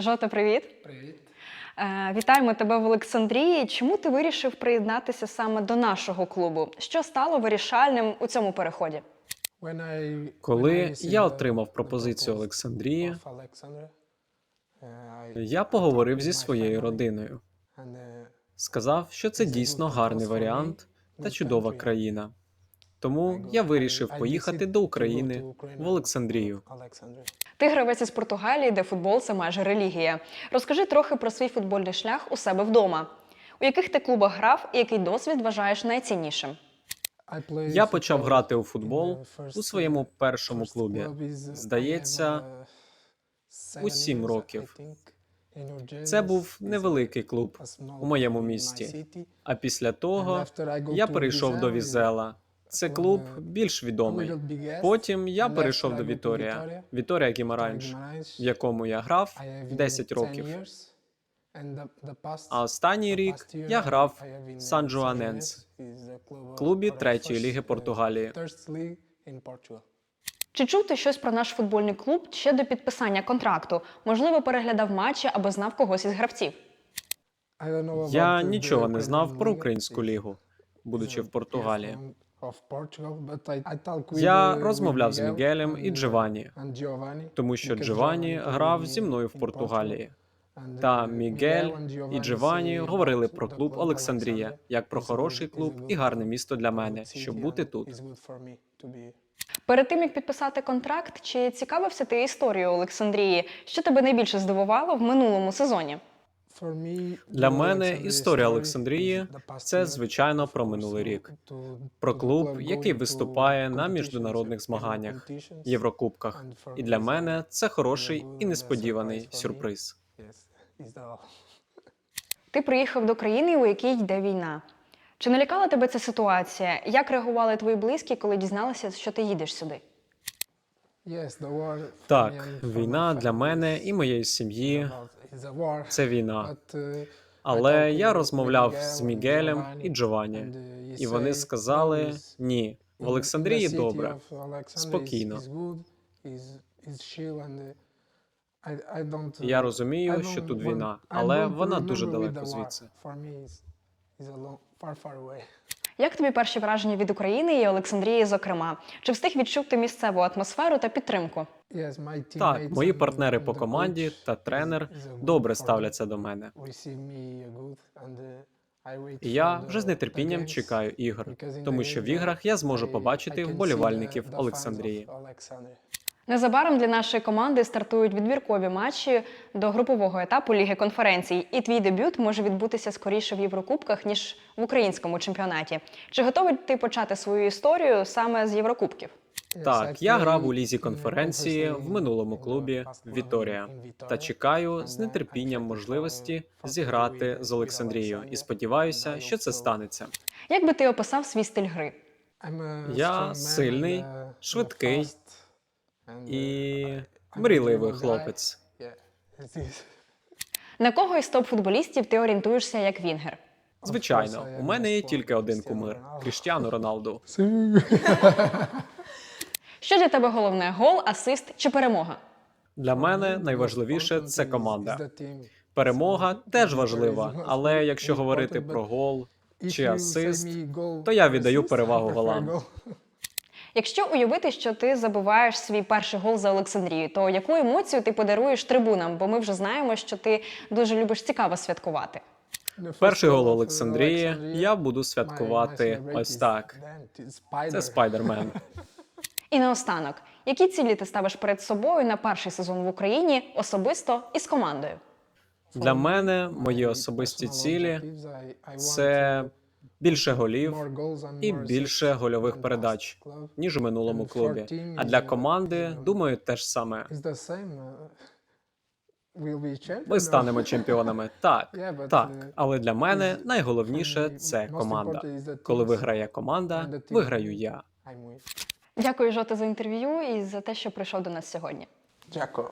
Жота, привіт. Привіт. Е, Вітаємо тебе в Олександрії. Чому ти вирішив приєднатися саме до нашого клубу? Що стало вирішальним у цьому переході? Коли я отримав пропозицію Олександрії, я поговорив зі своєю родиною. Сказав, що це дійсно гарний варіант та чудова країна. Тому я вирішив поїхати до України в Олександрію. Ти гравець із Португалії, де футбол це майже релігія. Розкажи трохи про свій футбольний шлях у себе вдома. У яких ти клубах грав і який досвід вважаєш найціннішим? Я почав грати у футбол у своєму першому клубі. Здається, у сім років. Це був невеликий клуб у моєму місті. А після того я перейшов до Візела. Це клуб більш відомий. Потім я перейшов до Віторія, Віторія Гімаранж, в якому я грав 10 років. А останній рік я грав в Сан Жуаненс, клубі третьої ліги Португалії. Чи чув ти щось про наш футбольний клуб ще до підписання контракту? Можливо, переглядав матчі або знав когось із гравців? Я нічого не знав про українську лігу, будучи в Португалії. Я розмовляв з Мігелем і Джованні, тому що Джованні грав зі мною в Португалії. Та Мігель і Джованні говорили про клуб Олександрія як про хороший клуб і гарне місто для мене, щоб бути тут. Перед тим як підписати контракт, чи цікавився ти історією Олександрії? Що тебе найбільше здивувало в минулому сезоні? Для мене історія Олександрії це звичайно про минулий рік, про клуб, який виступає на міжнародних змаганнях, Єврокубках. І для мене це хороший і несподіваний сюрприз. Ти приїхав до країни, у якій йде війна. Чи не лякала тебе ця ситуація? Як реагували твої близькі, коли дізналися, що ти їдеш сюди? Так, війна для мене і моєї сім'ї це війна. Але я розмовляв з Мігелем і Джованні, і вони сказали: ні, в Олександрії добре. спокійно. Я розумію, що тут війна, але вона дуже далеко звідси. Як тобі перші враження від України і Олександрії, зокрема? Чи встиг відчути місцеву атмосферу та підтримку? Так, мої партнери по команді та тренер добре ставляться до мене. І я вже з нетерпінням чекаю ігор, тому що в іграх я зможу побачити вболівальників Олександрії. Незабаром для нашої команди стартують відбіркові матчі до групового етапу Ліги конференцій, і твій дебют може відбутися скоріше в Єврокубках ніж в українському чемпіонаті. Чи готовий ти почати свою історію саме з Єврокубків? Так, я грав у лізі конференції в минулому клубі Віторія та чекаю з нетерпінням можливості зіграти з Олександрією і сподіваюся, що це станеться. Як би ти описав свій стиль гри? Я сильний, швидкий і мрійливий хлопець. На кого із топ-футболістів ти орієнтуєшся як вінгер? Звичайно, у мене є тільки один кумир Кріштіану Роналду. Що для тебе головне гол, асист чи перемога? Для мене найважливіше це команда. Перемога теж важлива, але якщо говорити про гол чи асист, то я віддаю перевагу голам. Якщо уявити, що ти забиваєш свій перший гол за Олександрію, то яку емоцію ти подаруєш трибунам? Бо ми вже знаємо, що ти дуже любиш цікаво святкувати. Перший гол Олександрії я буду святкувати ось так. Це спайдермен. І наостанок, які цілі ти ставиш перед собою на перший сезон в Україні особисто і з командою? Для мене мої особисті цілі це більше голів і більше гольових передач ніж у минулому клубі. А для команди думаю, теж саме ми станемо чемпіонами. Так, так. Але для мене найголовніше це команда. Коли виграє команда, виграю я. Дякую, Жота, за інтерв'ю і за те, що прийшов до нас сьогодні. Дякую.